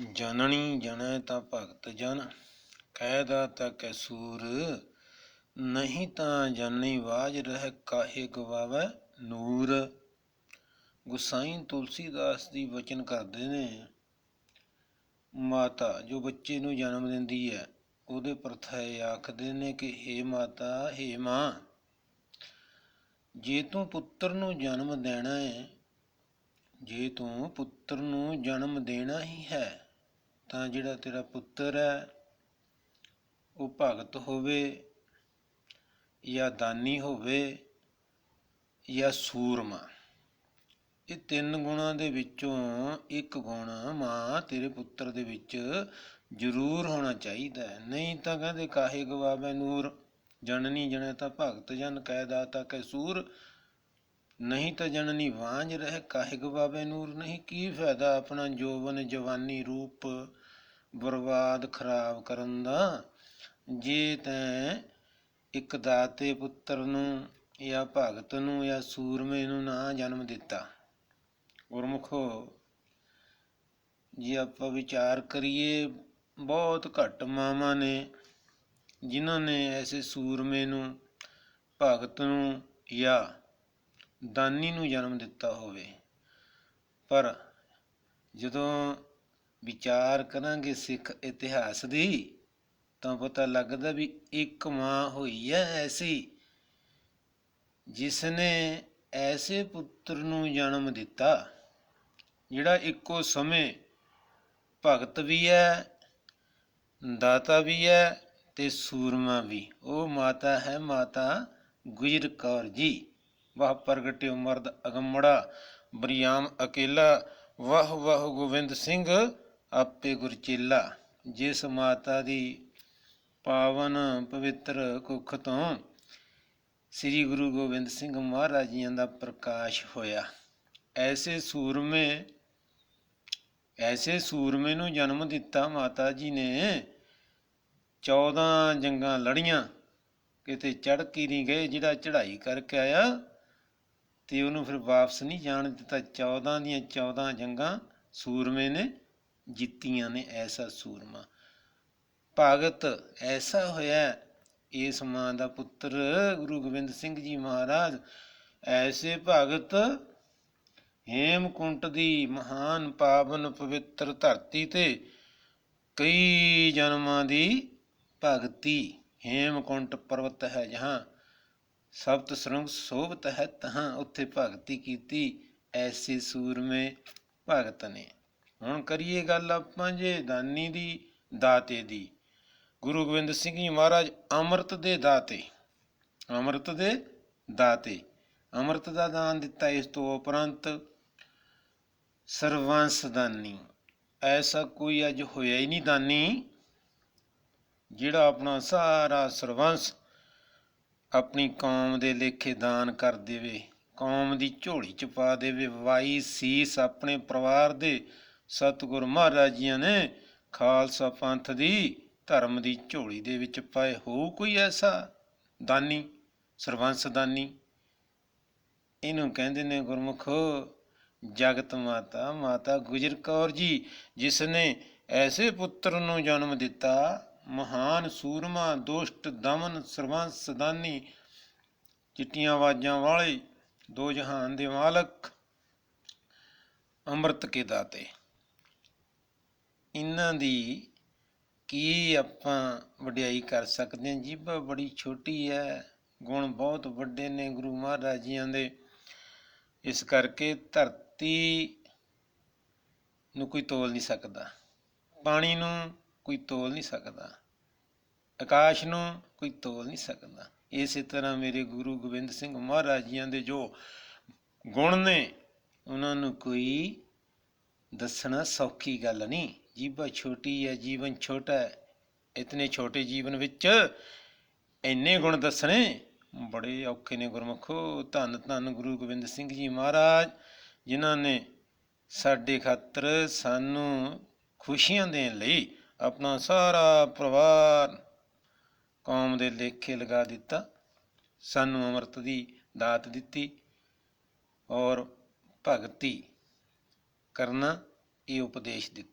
ਜਨਨੀ ਜਨੈ ਤਾਂ ਭਗਤ ਜਨ ਕਹਿਦਾ ਤਾ ਕੈ ਸੂਰ ਨਹੀਂ ਤਾਂ ਜਨਨੀ ਬਾਜ ਰਹਿ ਕਾਹੇ ਗਵਾਵੇ ਨੂਰ। ਗੁਸਾਈ ਤੁਲਸੀਦਾਸ ਦੀ ਵਚਨ ਕਰਦੇ ਨੇ, ਮਾਤਾ, ਜੋ ਬੱਚੇ ਨੂੰ ਜਨਮ ਦਿੰਦੀ ਹੈ ਉਹਦੇ ਪ੍ਰਥਾਏ ਆਖਦੇ ਨੇ ਕਿ हे ਮਾਤਾ हे ਮਾਂ, ਜੇ ਤੂੰ ਪੁੱਤਰ ਨੂੰ ਜਨਮ ਦੇਣਾ ਹੈ ਜੇ ਤੂੰ ਪੁੱਤਰ ਨੂੰ ਜਨਮ ਦੇਣਾ ਹੀ ਹੈ ਤਾਂ ਜਿਹੜਾ ਤੇਰਾ ਪੁੱਤਰ ਹੈ, ਉਹ ਭਗਤ ਹੋਵੇ ਜਾਂ ਦਾਨੀ ਹੋਵੇ ਜਾਂ ਸੂਰਮਾ ਇਹ ਤਿੰਨ ਗੁਣਾਂ ਦੇ ਵਿੱਚੋਂ ਇੱਕ ਗੁਣ ਮਾਂ ਤੇਰੇ ਪੁੱਤਰ ਦੇ ਵਿੱਚ ਜ਼ਰੂਰ ਹੋਣਾ ਚਾਹੀਦਾ ਨਹੀਂ ਤਾਂ ਕਹਿੰਦੇ, ਕਾਹੇ ਗਵਾਵੇ ਨੂਰ ਜਨਨੀ ਜਣੇ ਤਾਂ ਭਗਤ ਜਨ, ਕਹਿ ਦਾਤਾ ਕੈ ਸੂਰ। ਨਹੀਂ ਤਾਂ ਜਨਨੀ ਵਾਂਝ ਰਹਿ, ਕਾਹੇ ਗਵਾਵੇ ਨੂਰ, ਨਹੀਂ ਕੀ ਫਾਇਦਾ ਆਪਣਾ ਜੋਵਨ ਜਵਾਨੀ ਰੂਪ ਬਰਬਾਦ ਖਰਾਬ ਕਰਨ ਦਾ। ਜੇ ਤੈਂ ਇੱਕ ਦਾਤੇ ਪੁੱਤਰ ਨੂੰ ਜਾਂ ਭਗਤ ਨੂੰ ਜਾਂ ਸੂਰਮੇ ਨੂੰ ਨਾ ਜਨਮ ਦਿੱਤਾ, ਗੁਰਮੁਖੋ ਜੇ ਆਪਾਂ ਵਿਚਾਰ ਕਰੀਏ, ਬਹੁਤ ਘੱਟ ਮਾਵਾਂ ਨੇ ਜਿਨ੍ਹਾਂ ਨੇ ਐਸੇ ਸੂਰਮੇ ਨੂੰ, ਭਗਤ ਨੂੰ ਜਾਂ ਦਾਨੀ ਨੂੰ ਜਨਮ ਦਿੱਤਾ ਹੋਵੇ। ਪਰ ਜਦੋਂ ਵਿਚਾਰ ਕਰਾਂਗੇ ਸਿੱਖ ਇਤਿਹਾਸ ਦੀ, ਤਾਂ ਪਤਾ ਲੱਗਦਾ ਵੀ ਇੱਕ ਮਾਂ ਹੋਈ ਹੈ ਐਸੀ ਜਿਸ ਨੇ ਐਸੇ ਪੁੱਤਰ ਨੂੰ ਜਨਮ ਦਿੱਤਾ, ਜਿਹੜਾ ਇੱਕੋ ਸਮੇਂ ਭਗਤ ਵੀ ਹੈ ਦਾਤਾ ਵੀ ਹੈ ਤੇ ਸੂਰਮਾ ਵੀ। ਉਹ ਮਾਤਾ ਹੈ ਮਾਤਾ ਗੁਜਰ ਕੌਰ ਜੀ। ਵਾਹ ਪ੍ਰਗਟਿਓ ਮਰਦ ਅਗੰਮੜਾ, ਬਰਿਆਮ ਅਕੇਲਾ, ਵਾਹ ਵਾਹ, ਗੋਬਿੰਦ ਸਿੰਘ ਆਪੇ ਗੁਰਚੇਲਾ ਜਿਸ ਮਾਤਾ ਦੀ ਪਾਵਨ ਪਵਿੱਤਰ ਕੁੱਖ ਤੋਂ ਸ੍ਰੀ ਗੁਰੂ ਗੋਬਿੰਦ ਸਿੰਘ ਮਹਾਰਾਜ ਜੀਆਂ ਦਾ ਪ੍ਰਕਾਸ਼ ਹੋਇਆ। ਐਸੇ ਸੂਰਮੇ ਐਸੇ ਸੂਰਮੇ ਨੂੰ ਜਨਮ ਦਿੱਤਾ ਮਾਤਾ ਜੀ ਨੇ। 14 ਜੰਗਾਂ ਲੜੀਆਂ, ਕਿਤੇ ਚੜ ਕੀ ਨਹੀਂ ਗਏ, ਜਿਹੜਾ ਚੜ੍ਹਾਈ ਕਰਕੇ ਆਇਆ ਤੇ ਉਹਨੂੰ ਫਿਰ ਵਾਪਸ ਨਹੀਂ ਜਾਣ ਦਿੱਤਾ। 14 ਦੀਆਂ 14 ਜੰਗਾਂ ਸੂਰਮੇ ਨੇ ਜਿੱਤੀਆਂ ਨੇ ਐਸਾ ਸੂਰਮਾ। ਭਗਤ, ਐਸਾ ਹੋਇਆ ਇਸ ਮਾਂ ਦਾ ਪੁੱਤਰ ਗੁਰੂ ਗੋਬਿੰਦ ਸਿੰਘ ਜੀ ਮਹਾਰਾਜ। ਐਸੇ ਭਗਤ, ਹੇਮਕੁੰਟ ਦੀ ਮਹਾਨ ਪਾਵਨ ਪਵਿੱਤਰ ਧਰਤੀ ਤੇ ਕਈ ਜਨਮਾਂ ਦੀ ਭਗਤੀ ਹੇਮਕੁੰਟ ਪਰਵਤ ਹੈ, ਜਹਾਂ ਸਪਤ ਸਰੰਗ ਸੋਭਤ ਹੈ, ਤਹਾਂ ਉੱਥੇ ਭਗਤੀ ਕੀਤੀ। ਐਸੇ ਸੂਰਮੇ ਭਗਤ ਨੇ। ਹੁਣ ਕਰੀਏ ਗੱਲ ਆਪਾਂ ਜੇ ਦਾਨੀ ਦੀ, ਦਾਤੇ ਦੀ। ਗੁਰੂ ਗੋਬਿੰਦ ਸਿੰਘ ਜੀ ਮਹਾਰਾਜ ਅੰਮ੍ਰਿਤ ਦੇ ਦਾਤੇ। ਅੰਮ੍ਰਿਤ ਦੇ ਦਾਤੇ। ਅੰਮ੍ਰਿਤ ਦਾ ਦਾਨ ਦਿੱਤਾ ਇਸ ਤੋਂ ਉਪਰੰਤ ਸਰਵੰਸ ਦਾਨੀ। ਐਸਾ ਕੋਈ ਅੱਜ ਹੋਇਆ ਹੀ ਨਹੀਂ ਦਾਨੀ, ਜਿਹੜਾ ਆਪਣਾ ਸਾਰਾ ਸਰਵੰਸ ਆਪਣੀ ਕੌਮ ਦੇ ਲੇਖੇ ਦਾਨ ਕਰ ਦੇਵੇ, ਕੌਮ ਦੀ ਝੋਲੀ ਚ ਪਾ ਦੇਵੇ, ਵਾਈ ਸੀਸ ਆਪਣੇ ਪਰਿਵਾਰ ਦੇ ਸਤਿਗੁਰ ਮਹਾਰਾਜ ਜੀਆਂ ਨੇ ਖਾਲਸਾ ਪੰਥ ਦੀ ਧਰਮ ਦੀ ਝੋਲੀ ਦੇ ਵਿੱਚ ਪਾਏ। ਹੋ ਕੋਈ ਐਸਾ ਦਾਨੀ ਸਰਵੰਸ ਦਾਨੀ ਇਹਨੂੰ ਕਹਿੰਦੇ ਨੇ ਗੁਰਮੁਖ, ਜਗਤ ਮਾਤਾ ਮਾਤਾ ਗੁਜਰ ਕੌਰ ਜੀ ਜਿਸ ਨੇ ਐਸੇ ਪੁੱਤਰ ਨੂੰ ਜਨਮ ਦਿੱਤਾ, ਮਹਾਨ ਸੂਰਮਾ, ਦੁਸ਼ਟ, ਦਮਨ ਸਰਵੰਸ ਦਾਨੀ ਚਿੱਟੀਆਂ ਆਵਾਜ਼ਾਂ ਵਾਲੇ, ਦੋ ਜਹਾਨ ਦੇ ਮਾਲਕ, ਅੰਮ੍ਰਿਤ ਕੇ ਦਾਤੇ। ਇਹਨਾਂ ਦੀ ਕੀ ਆਪਾਂ ਵਡਿਆਈ ਕਰ ਸਕਦੇ ਹਾਂ? ਜੀਬਾ ਬੜੀ ਛੋਟੀ ਹੈ, ਗੁਣ ਬਹੁਤ ਵੱਡੇ ਨੇ ਗੁਰੂ ਮਹਾਰਾਜ ਜੀਆਂ ਦੇ। ਇਸ ਕਰਕੇ ਧਰਤੀ ਨੂੰ ਕੋਈ ਤੋਲ ਨਹੀਂ ਸਕਦਾ, ਪਾਣੀ ਨੂੰ ਕੋਈ ਤੋਲ ਨਹੀਂ ਸਕਦਾ, ਆਕਾਸ਼ ਨੂੰ ਕੋਈ ਤੋਲ ਨਹੀਂ ਸਕਦਾ। ਇਸੇ ਤਰ੍ਹਾਂ ਮੇਰੇ ਗੁਰੂ ਗੋਬਿੰਦ ਸਿੰਘ ਮਹਾਰਾਜ ਜੀਆਂ ਦੇ ਜੋ ਗੁਣ ਨੇ, ਉਹਨਾਂ ਨੂੰ ਕੋਈ ਦੱਸਣਾ ਸੌਖੀ ਗੱਲ ਨਹੀਂ। ਜੀਭਾ ਛੋਟੀ ਹੈ, ਜੀਵਨ ਛੋਟਾ ਹੈ। ਇਤਨੇ ਛੋਟੇ ਜੀਵਨ ਵਿੱਚ ਇੰਨੇ ਗੁਣ ਦੱਸਣੇ ਬੜੇ ਔਖੇ ਨੇ ਗੁਰਮਖੋ। ਧੰਨ ਧੰਨ ਗੁਰੂ ਗੋਬਿੰਦ ਸਿੰਘ ਜੀ ਮਹਾਰਾਜ, ਜਿਨ੍ਹਾਂ ਨੇ ਸਾਡੇ ਖਾਤਰ ਸਾਨੂੰ ਖੁਸ਼ੀਆਂ ਦੇਣ ਲਈ ਆਪਣਾ ਸਾਰਾ ਪਰਿਵਾਰ ਕੌਮ ਦੇ ਲੇਖੇ ਲਗਾ ਦਿੱਤਾ। ਸਾਨੂੰ ਅੰਮ੍ਰਿਤ ਦੀ ਦਾਤ ਦਿੱਤੀ ਔਰ ਭਗਤੀ ਕਰਨਾ ਇਹ ਉਪਦੇਸ਼ ਦਿੱਤਾ।